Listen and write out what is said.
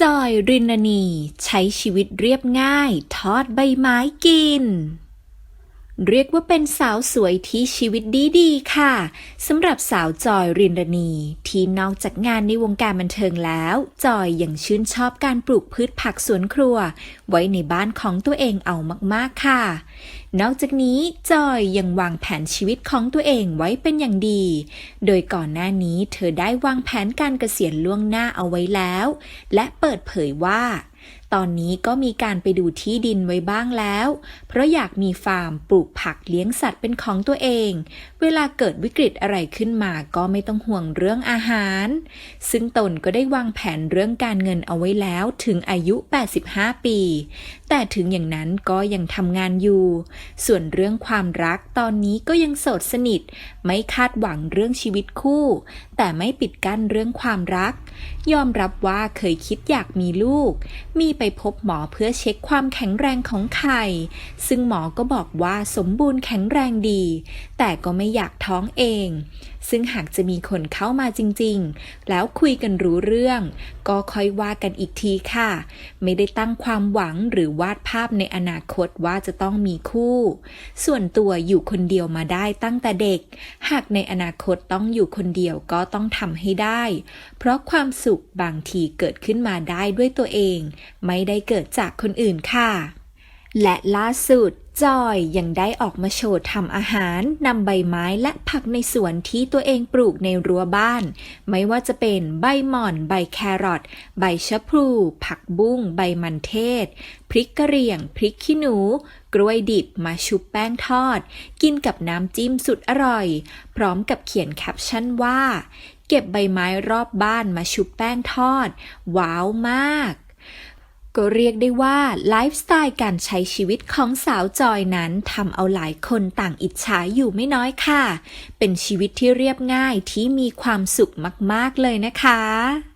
จอยรินนีใช้ชีวิตเรียบง่าย ทอดใบไม้กิน เรียกว่าเป็นสาวสวยที่ชีวิตดีๆค่ะสำหรับสาวจอยรินรณี ที่นอกจากงานในวงการบันเทิงแล้ว จอยยังชื่นชอบการปลูกพืชผักสวนครัว ไว้ในบ้านของตัวเองเอามากๆค่ะ นอกจากนี้จอยยังวางแผนชีวิตของตัวเองไว้เป็นอย่างดี โดยก่อนหน้านี้เธอได้วางแผนการเกษียณล่วงหน้าเอาไว้แล้ว และเปิดเผยว่าตอนนี้ก็มีการไปดูที่ดินไว้บ้างแล้ว เพราะอยากมีฟาร์มปลูกผักเลี้ยงสัตว์เป็นของตัวเอง เวลาเกิดวิกฤตอะไรขึ้นมาก็ไม่ต้องห่วงเรื่องอาหาร ซึ่งตนก็ได้วางแผนเรื่องการเงินเอาไว้แล้วถึงอายุ 85 ปี แต่ถึงอย่างนั้นก็ยังทำงานอยู่ ส่วนเรื่องความรักตอนนี้ก็ยังโสดสนิท ไม่คาดหวังเรื่องชีวิตคู่ แต่ไม่ปิดกั้นเรื่องความรัก ยอมรับว่าเคยคิดอยากมีลูกมีไปพบหมอเพื่อเช็คความแข็งแรงของไข่ ซึ่งหมอก็บอกว่าสมบูรณ์แข็งแรงดี แต่ก็ไม่อยากท้องเอง ซึ่งหากจะมีคนเข้ามาจริงๆ แล้วคุยกันรู้เรื่อง ก็ค่อยว่ากันอีกทีค่ะ ไม่ได้ตั้งความหวังหรือวาดภาพในอนาคตว่าจะต้องมีคู่ ส่วนตัวอยู่คนเดียวมาได้ตั้งแต่เด็ก หากในอนาคตต้องอยู่คนเดียวก็ต้องทำให้ได้ เพราะความสุขบางทีเกิดขึ้นมาได้ด้วยตัวเองไม่ได้เกิดจากคนอื่นค่ะ และล่าสุดจอยยังได้ออกมาโชว์ทำอาหารนำใบไม้และผักในสวนที่ตัวเองปลูกในรั้วบ้าน ไม่ว่าจะเป็นใบหม่อน ใบแครอทใบชะพลู ผักบุ้ง ใบมันเทศ พริกกระเหรี่ยง พริกขี้หนู กล้วยดิบมาชุบแป้งทอด กินกับน้ำจิ้มสุดอร่อย พร้อมกับเขียนแคปชั่นว่า เก็บใบไม้รอบบ้านมาชุบแป้งทอด ว้าวมาก ก็เรียกได้ว่าไลฟ์สไตล์การใช้ชีวิตของสาวจอยนั้นทำเอาหลายคนต่างอิจฉาอยู่ไม่น้อยค่ะ เป็นชีวิตที่เรียบง่ายที่มีความสุขมาก ๆ เลยนะคะ